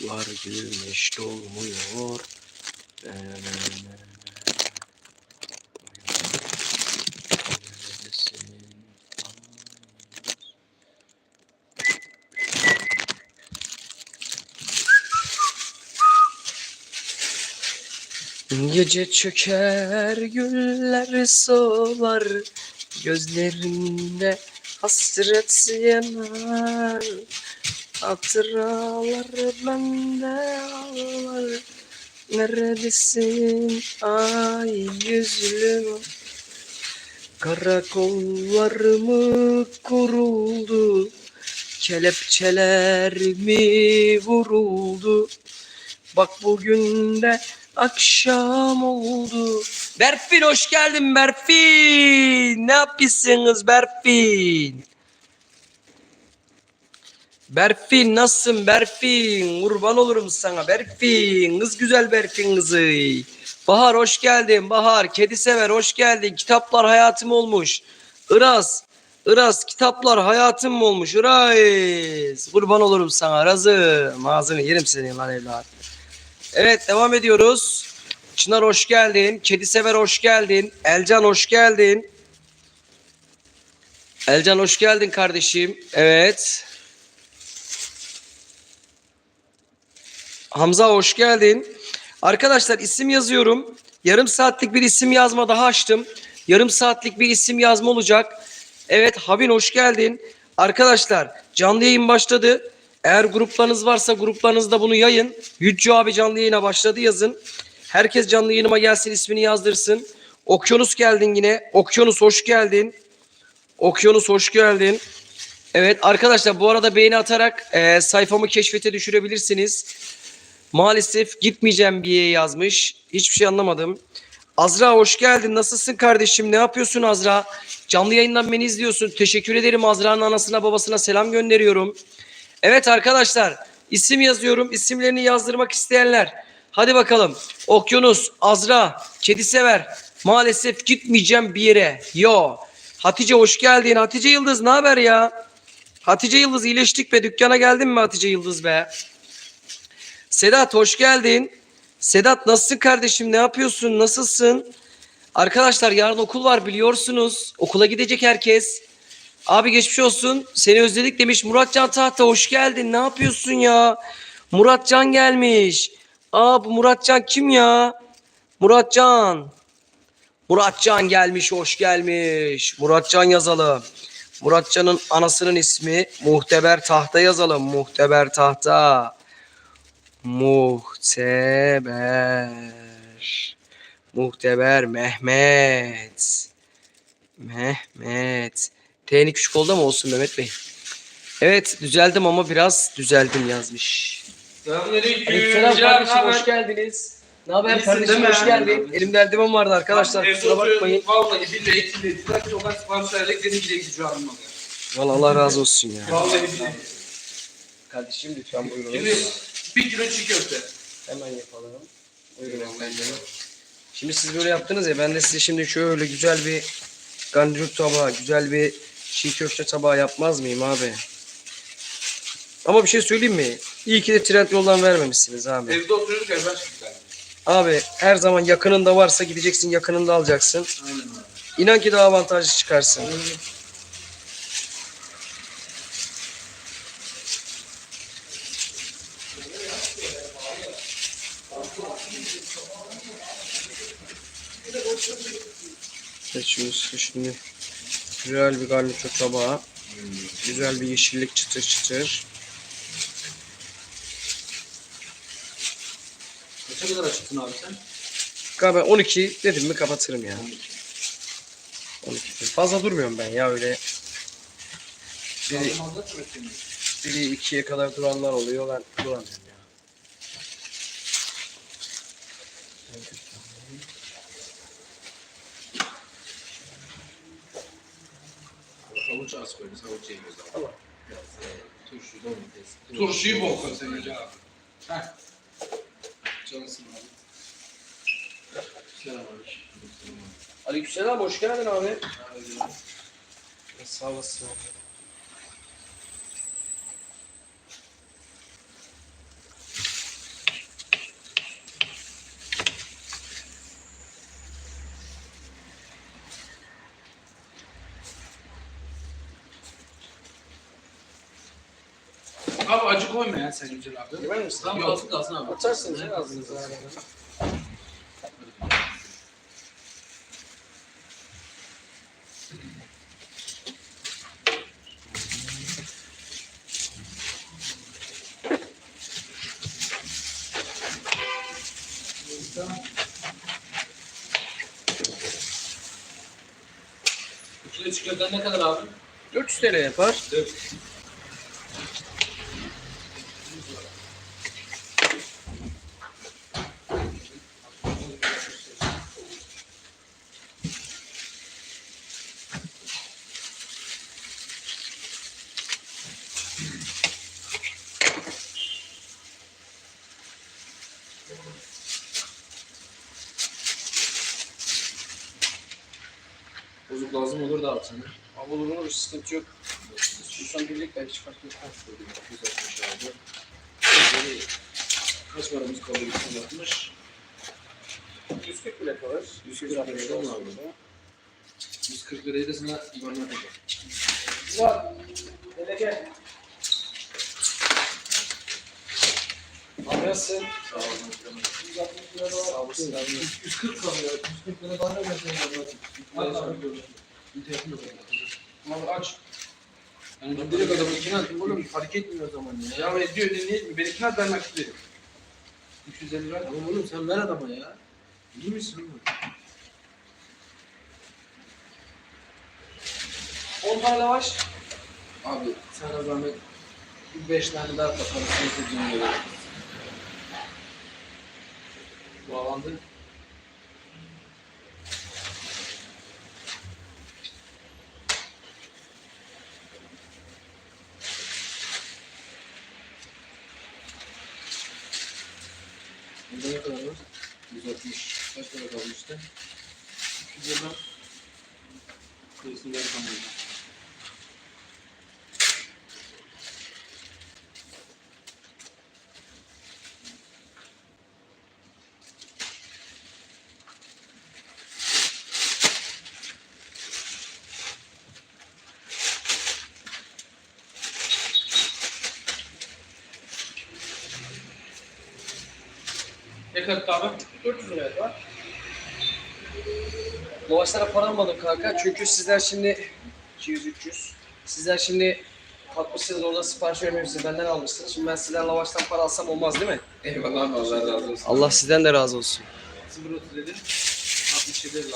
Var güneş doğmuyor. Gece çöker güller solar Gözlerinde hasret yanar Hatıralar bende ağlar Neredesin ay yüzlüm Karakollar mı kuruldu Kelepçeler mi vuruldu Bak bugün de akşam oldu. Berfin hoş geldin Berfin. Ne yapıyorsunuz Berfin? Berfin nasılsın Berfin? Kurban olurum sana Berfin. Kız güzel Berfin kızı. Bahar hoş geldin Bahar. Kedi sever hoş geldin. Kitaplar hayatım olmuş. Iraz. Iraz kitaplar hayatım mı olmuş? Iraz. Kurban olurum sana razım. Ağzını yerim senin lan evlat. Evet devam ediyoruz. Çınar hoş geldin. Kedi sever hoş geldin. Elcan hoş geldin. Elcan hoş geldin kardeşim. Evet. Hamza hoş geldin. Arkadaşlar isim yazıyorum. Yarım saatlik bir isim yazma daha açtım. Yarım saatlik bir isim yazma olacak. Evet Havin hoş geldin. Arkadaşlar canlı yayın başladı. Eğer gruplarınız varsa gruplarınızda bunu yayın. Yüccü abi canlı yayına başladı yazın. Herkes canlı yayınıma gelsin ismini yazdırsın. Okyanus geldin yine. Okyanus hoş geldin. Okyanus hoş geldin. Evet arkadaşlar bu arada beğeni atarak e, sayfamı keşfete düşürebilirsiniz. Maalesef gitmeyeceğim diye yazmış. Hiçbir şey anlamadım. Azra hoş geldin. Nasılsın kardeşim? Ne yapıyorsun Azra? Canlı yayından beni izliyorsun. Teşekkür ederim Azra'nın anasına babasına selam gönderiyorum. Evet arkadaşlar isim yazıyorum. İsimlerini yazdırmak isteyenler. Hadi bakalım. Okyanus, Azra, Kedi Sever. Maalesef gitmeyeceğim bir yere. Yo. Hatice hoş geldin. Hatice Yıldız ne haber ya? Hatice Yıldız iyileştik be. Dükkana geldin mi Hatice Yıldız be? Sedat hoş geldin. Sedat nasılsın kardeşim? Ne yapıyorsun? Nasılsın? Arkadaşlar yarın okul var biliyorsunuz. Okula gidecek herkes. Abi geçmiş olsun. Seni özledik demiş. Muratcan Tahta hoş geldin. Ne yapıyorsun ya? Muratcan gelmiş. Aa bu Muratcan kim ya? Muratcan. Muratcan gelmiş, hoş gelmiş. Muratcan yazalım. Muratcan'ın anasının ismi Muhteber Tahta yazalım. Muhteber Tahta. Muhteber. Muhteber Mehmet. Mehmet. T'ni küçük oldu ama olsun Mehmet Bey. Evet düzeldim ama biraz düzeldim yazmış. Can, kardeşim hoş geldiniz. Ne haber İyisin kardeşim değil mi? hoş geldin. Elimde eldiven vardı arkadaşlar kusura bakmayın. Vallahi billahi billahi. Diler ki sokak sponsorluk dedim bile anlamam ya. Vallahi Allah razı olsun ya. Vallahi billahi. Kardeşim lütfen Şimdi buyurunuz. Bir kilo çiğ köfte. Hemen yapalım. Buyurun efendim. Şimdi siz böyle yaptınız ya ben de size şimdi şöyle güzel bir garnitür tabağı, güzel bir çiğ köfte tabağı yapmaz mıyım abi? Ama bir şey söyleyeyim mi? İyi ki de trend yoldan vermemişsiniz abi. Evde oturuyorduk ya ben çıktık. Abi her zaman yakınında varsa gideceksin yakınında alacaksın. Aynen. İnan ki daha avantajlı çıkarsın. Seçiyoruz şimdi. Güzel bir garnitür tabağı. Güzel bir yeşillik çıtır çıtır. Kaça kadar açıktın abi sen? Galiba 12 dedim mi kapatırım ya. 12. Fazla durmuyorum ben ya öyle. Biri, biri ikiye kadar duranlar oluyor ben duramıyorum ya. Az koyuyoruz. Havuç yiyoruz abi. Tamam. Biraz e, turşu, domates. Turşuyu bol koy sen önce abi. Heh. Cansın abi. Selamünaleyküm. Aleykümselam hoş geldin abi. Sağ olasın. Abi acı koyma ya sen Yücel abi. Yemer misin? Tamam kalsın kalsın abi. Açarsınız ya ağzınıza. Kilo çikolata ne kadar abi? 400 TL yapar. Bozuk lazım olur da sana. Abi olur olur sıkıntı yok. Şuradan birlik belki çıkartıyor. Böyle Kaç paramız kaldı? 360. 140 bile kalır. 140 lira abi? 140 lirayı da sana İvan'a atacağım. Güzel. Hele gel. Nasılsın? Sağ olun. 160 lira da Sağ olasın abi. 140 kalıyor. 140 lira daha ne vereceğim abi? İnternetim yok. Abi aç. Yani ben direkt adamın içine attım oğlum fark etmiyor o zaman ya. Ya ben diyor dinleyin mi? Benimkini at ben nakit vereyim. 250 ver. Tamam oğlum sen ver adama ya. İyi misin oğlum? 10 tane lavaş. Abi sana zahmet bir beş tane daha. Nasıl dinliyor? Bağlandı. Burada ne kadar var? 160. Kaç para kaldı işte? 200 lira. Gerisini ver Ne kadar abi? 400 lira var. Lavaşlara para almadım kanka çünkü sizler şimdi 200-300 sizler şimdi kalkmışsınız orada sipariş vermemişsiniz benden almışsınız. Şimdi ben sizden lavaştan para alsam olmaz değil mi? Eyvallah Allah razı olsun. Allah sizden de razı olsun. 037 67